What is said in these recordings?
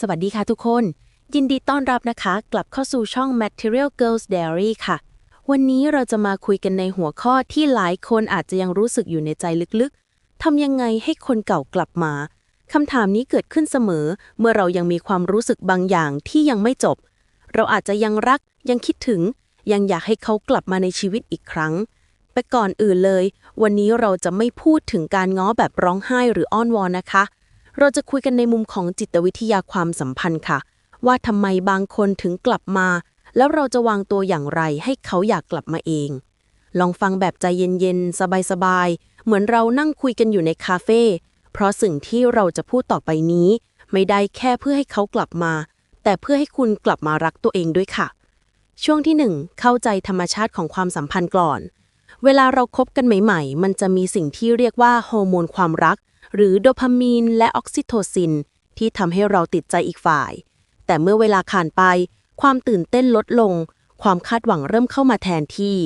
สวัสดีค่ะทุกคน ยินดีต้อนรับนะคะ กลับเข้าสู่ช่อง Material Girls Diary ค่ะ วันนี้เราจะมาคุยกันในหัวข้อที่หลายคนอาจจะยังรู้สึกอยู่ในใจลึกๆทำยังไงให้คนเก่ากลับมาคำถามนี้เกิดขึ้นเสมอ เมื่อเรายังมีความรู้สึกบางอย่างที่ยังไม่จบ เราอาจจะยังรัก ยังคิดถึง ยังอยากให้เขากลับมาในชีวิตอีกครั้งแต่ก่อนอื่นเลย วันนี้เราจะไม่พูดถึงการง้อแบบร้องไห้หรืออ้อนวอนนะคะ เราจะคุยกันในมุมของจิตวิทยาความสัมพันธ์ค่ะ ว่าทำไมบางคนถึงกลับมา แล้วเราจะวางตัวอย่างไรให้เขาอยากกลับมาเอง ลองฟังแบบใจเย็นๆ สบายๆ เหมือนเรานั่งคุยกันอยู่ในคาเฟ่เพราะสิ่งที่เราจะพูดต่อไปนี้ ไม่ได้แค่เพื่อให้เขากลับมา แต่เพื่อให้คุณกลับมารักตัวเองด้วยค่ะ ช่วงที่หนึ่งเข้าใจธรรมชาติของความสัมพันธ์ก่อน เวลาเราคบกันใหม่ ๆ มันจะมีสิ่งที่เรียกว่าฮอร์โมนความรัก หรือโดพามีนและออกซิโทซิน ที่ทำให้เราติดใจอีกฝ่าย แต่เมื่อเวลาผ่านไป ความตื่นเต้นลดลง ความคาดหวังเริ่มเข้ามาแทนที่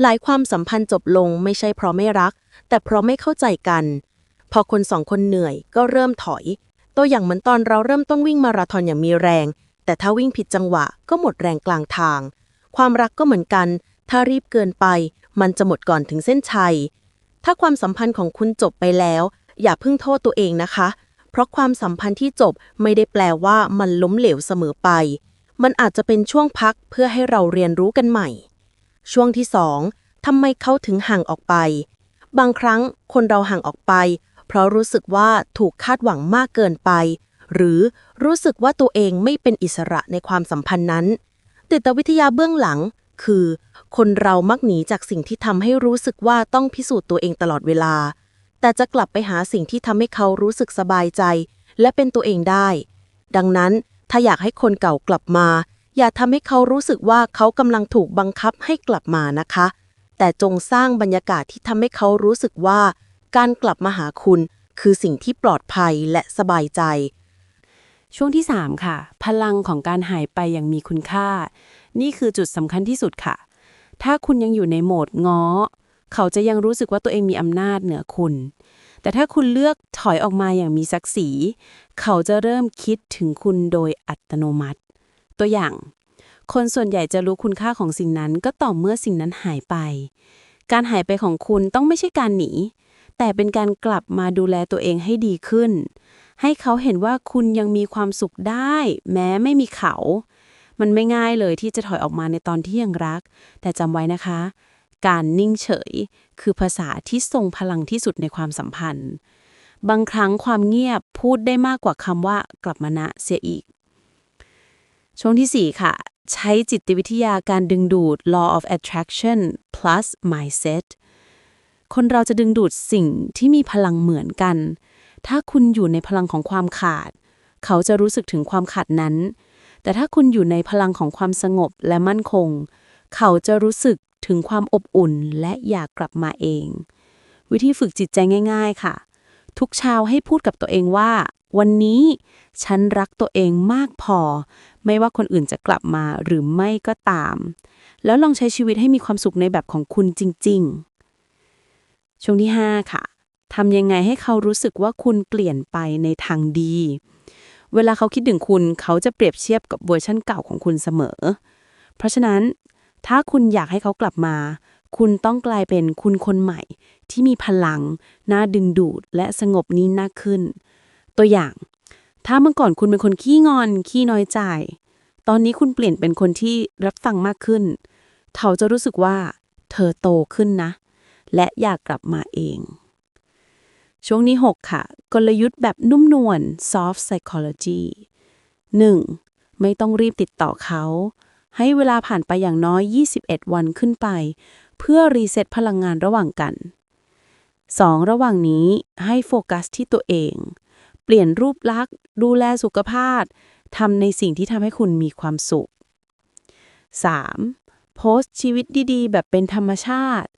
หลายความสัมพันธ์จบลงไม่ใช่เพราะไม่รัก แต่เพราะไม่เข้าใจกัน พอคนสองคนเหนื่อยก็เริ่มถอย ตัวอย่างเหมือนตอนเราเริ่มต้นวิ่งมาราธอนอย่างมีแรง แต่ถ้าวิ่งผิดจังหวะก็หมดแรงกลางทาง ความรักก็เหมือนกัน ถ้ารีบเกินไป มันจะหมดก่อนถึงเส้นชัยถ้าความสัมพันธ์ของคุณจบไปแล้ว อย่าเพิ่งโทษตัวเองนะคะ เพราะความสัมพันธ์ที่จบไม่ได้แปลว่ามันล้มเหลวเสมอไป มันอาจจะเป็นช่วงพักเพื่อให้เราเรียนรู้กันใหม่ ช่วงที่สองทำไมเขาถึงห่างออกไป บางครั้งคนเราห่างออกไป เพราะรู้สึกว่าถูกคาดหวังมากเกินไป หรือรู้สึกว่าตัวเองไม่เป็นอิสระในความสัมพันธ์นั้นจิตวิทยาเบื้องหลังคือ คนเรามักหนีจากสิ่งที่ทำให้รู้สึกว่าต้องพิสูจน์ตัวเองตลอดเวลา แต่จะกลับไปหาสิ่งที่ทำให้เขารู้สึกสบายใจ และเป็นตัวเองได้ ดังนั้นถ้าอยากให้คนเก่ากลับมา อย่าทำให้เขารู้สึกว่าเขากำลังถูกบังคับให้กลับมานะคะ แต่จงสร้างบรรยากาศที่ทำให้เขารู้สึกว่า การกลับมาหาคุณ คือสิ่งที่ปลอดภัยและสบายใจ ช่วงที่ 3 ค่ะ พลังของการหายไปอย่างมีคุณค่า นี่คือจุดสำคัญที่สุดค่ะ ถ้าคุณยังอยู่ในโหมดง้อ เขาจะยังรู้สึกว่าตัวเองมีอำนาจเหนือคุณ แต่ถ้าคุณเลือกถอยออกมาอย่างมีศักดิ์ศรี เขาจะเริ่มคิดถึงคุณโดยอัตโนมัติ ตัวอย่าง คนส่วนใหญ่จะรู้คุณค่าของสิ่งนั้นก็ต่อเมื่อสิ่งนั้นหายไป การหายไปของคุณต้องไม่ใช่การหนี แต่เป็นการกลับมาดูแลตัวเองให้ดีขึ้น ให้เขาเห็นว่าคุณยังมีความสุขได้ แม้ไม่มีเขา มันไม่ง่ายเลยที่จะถอยออกมาในตอนที่ยังรัก แต่จำไว้นะคะ การนิ่งเฉย คือภาษาที่ทรงพลังที่สุดในความสัมพันธ์ บางครั้งความเงียบพูดได้มากกว่าคำว่ากลับมานะเสียอีก ช่วงทีสี่ 4 ค่ะ ใช้จิตวิทยาการดึงดูด law of attraction plus mindset คนเราจะดึงดูดสิ่งที่มีพลังเหมือนกัน ถ้าคุณอยู่ในพลังของความขาด เขาจะรู้สึกถึงความขาดนั้น แต่ถ้าคุณอยู่ในพลังของความสงบและมั่นคง เขาจะรู้สึก ถึงความอบอุ่นและอยากกลับมาเอง วิธีฝึกจิตใจง่าย ๆ ค่ะ ทุกเช้าให้พูดกับตัวเองว่า วันนี้ฉันรักตัวเองมากพอ ไม่ว่าคนอื่นจะกลับมาหรือไม่ก็ตาม แล้วลองใช้ชีวิตให้มีความสุขในแบบของคุณจริง ๆ ช่วงที่ 5 ค่ะทำยังไงให้เขารู้สึกว่าคุณเปลี่ยนไปในทางดี เวลาเขาคิดถึงคุณเขาจะเปรียบเทียบกับเวอร์ชั่นเก่าของคุณเสมอ เพราะฉะนั้น ถ้าคุณอยากให้เขากลับมา คุณต้องกลายเป็นคุณคนใหม่ ที่มีพลัง น่าดึงดูด และสงบนิ่งน่าขึ้น ตัวอย่าง ถ้าเมื่อก่อนคุณเป็นคนขี้งอน ขี้น้อยใจ ตอนนี้คุณเปลี่ยนเป็นคนที่รับฟังมากขึ้น เขาจะรู้สึกว่า เธอโตขึ้นนะ และอยากกลับมาเอง ช่วงนี้ 6 ค่ะ กลยุทธ์แบบนุ่มนวล soft psychology 1. ไม่ต้องรีบติดต่อเขา ให้เวลาผ่านไปอย่างน้อย 21 วันขึ้นไป เพื่อรีเซ็ตพลังงานระหว่างกัน 2. ระหว่างนี้ให้โฟกัสที่ตัวเอง เปลี่ยนรูปลักษณ์ ดูแลสุขภาพทำในสิ่งที่ทำให้คุณมีความสุข 3. โพสต์ชีวิตดีๆ แบบเป็นธรรมชาติ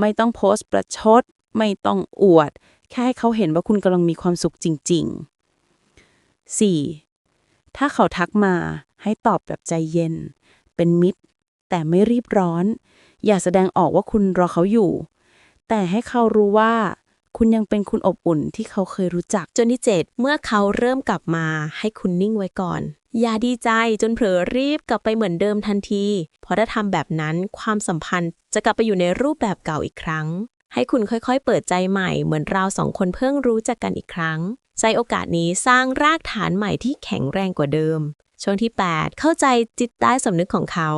ไม่ต้องโพสต์ประชด ไม่ต้องอวด แค่ให้เขาเห็นว่าคุณกำลังมีความสุขจริง ๆ 4. ถ้าเขาทักมาให้ตอบแบบใจเย็น เป็นมิตร แต่ไม่รีบร้อน อย่าแสดงออกว่าคุณรอเขาอยู่ แต่ให้เขารู้ว่า คุณยังเป็นคุณอบอุ่นที่เขาเคยรู้จัก จนที่ 7 เมื่อเขาเริ่มกลับมาให้คุณนิ่งไว้ก่อน อย่าดีใจจนเผลอรีบกลับไปเหมือนเดิมทันที เพราะถ้าทำแบบนั้นความสัมพันธ์จะกลับไปอยู่ในรูปแบบเก่าอีกครั้ง ให้คุณค่อยๆ เปิดใจใหม่เหมือนเราสองคนเพิ่งรู้จักกันอีกครั้งใช้โอกาสนี้สร้างรากฐานใหม่ที่แข็งแรงกว่าเดิม ช่วงที่ 8 เข้าใจจิตใต้สำนึกของเขา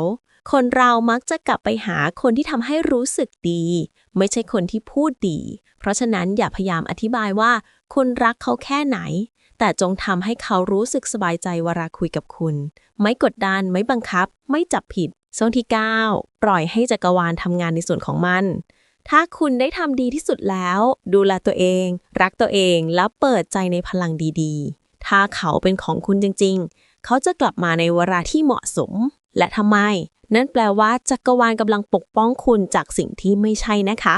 คนเรามักจะกลับไปหาคนที่ทำให้รู้สึกดี ไม่ใช่คนที่พูดดี เพราะฉะนั้นอย่าพยายามอธิบายว่าคุณรักเขาแค่ไหน แต่จงทำให้เขารู้สึกสบายใจเวลาคุยกับคุณ ไม่กดดัน ไม่บังคับ ไม่จับผิดโซนที่ 9 ปล่อยให้จักรวาลทำงานในส่วนของมัน ถ้าคุณได้ทำดีที่สุดแล้ว ดูแลตัวเอง รักตัวเอง แล้วเปิดใจในพลังดีๆ ถ้าเขาเป็นของคุณจริงๆ เขาจะกลับมาในเวลาที่เหมาะสม และทำไม นั่นแปลว่าจักรวาลกำลังปกป้องคุณจากสิ่งที่ไม่ใช่นะคะ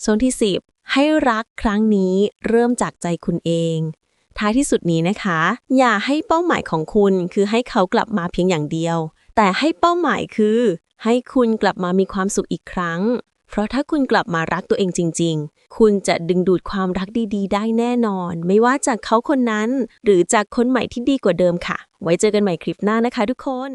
โซนที่ 10 ให้รักครั้งนี้เริ่มจากใจคุณเอง ท้ายที่สุดนี้นะคะ อย่าให้เป้าหมายของคุณคือให้เขากลับมาเพียงอย่างเดียว แต่ให้เป้าหมายคือ ให้คุณกลับมามีความสุขอีกครั้ง เพราะถ้าคุณกลับมารักตัวเองจริง ๆ คุณจะดึงดูดความรักดีๆ ได้แน่นอน ไม่ว่าจากเขาคนนั้น หรือจากคนใหม่ที่ดีกว่าเดิมค่ะ ไว้เจอกันใหม่คลิปหน้านะคะทุกคน